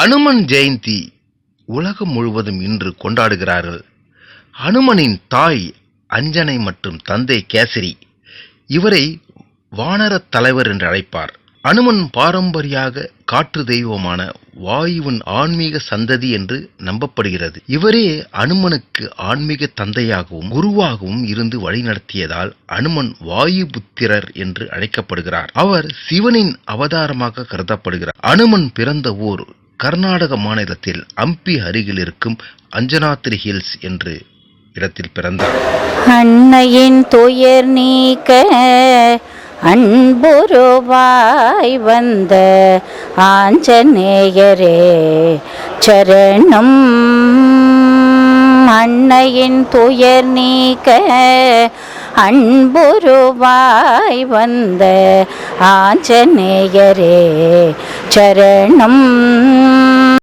அனுமன் ஜெயந்தி உலகம் முழுவதும் இன்று கொண்டாடுகிறார்கள். அனுமனின் தாய் அஞ்சனை மற்றும் தந்தை கேசரி இவரை வானரத் தலைவர் என்று அழைப்பார். அனுமன் பாரம்பரியாக காற்று தெய்வமான வாயுவின் ஆன்மீக சந்ததி என்று நம்பப்படுகிறது. இவரே அனுமனுக்கு ஆன்மீக தந்தையாகவும் குருவாகவும் இருந்து வழிநடத்தியதால் அனுமன் வாயு புத்திரர் என்று அழைக்கப்படுகிறார். அவர் சிவனின் அவதாரமாக கருதப்படுகிறார். அனுமன் பிறந்த ஊர் கர்நாடக மாநிலத்தில் அம்பி அருகில் இருக்கும் அஞ்சனாத்ரி ஹில்ஸ் என்று இடத்தில் பிறந்தார். அன்னையின் துயர் நீக்க அன்புருவாய் வந்த ஆஞ்சநேயரே சரணம் அன்னையின் துயர் நீக்க அன்புருவாய் வந்த ஆஞ்சநேயரே சரணம்.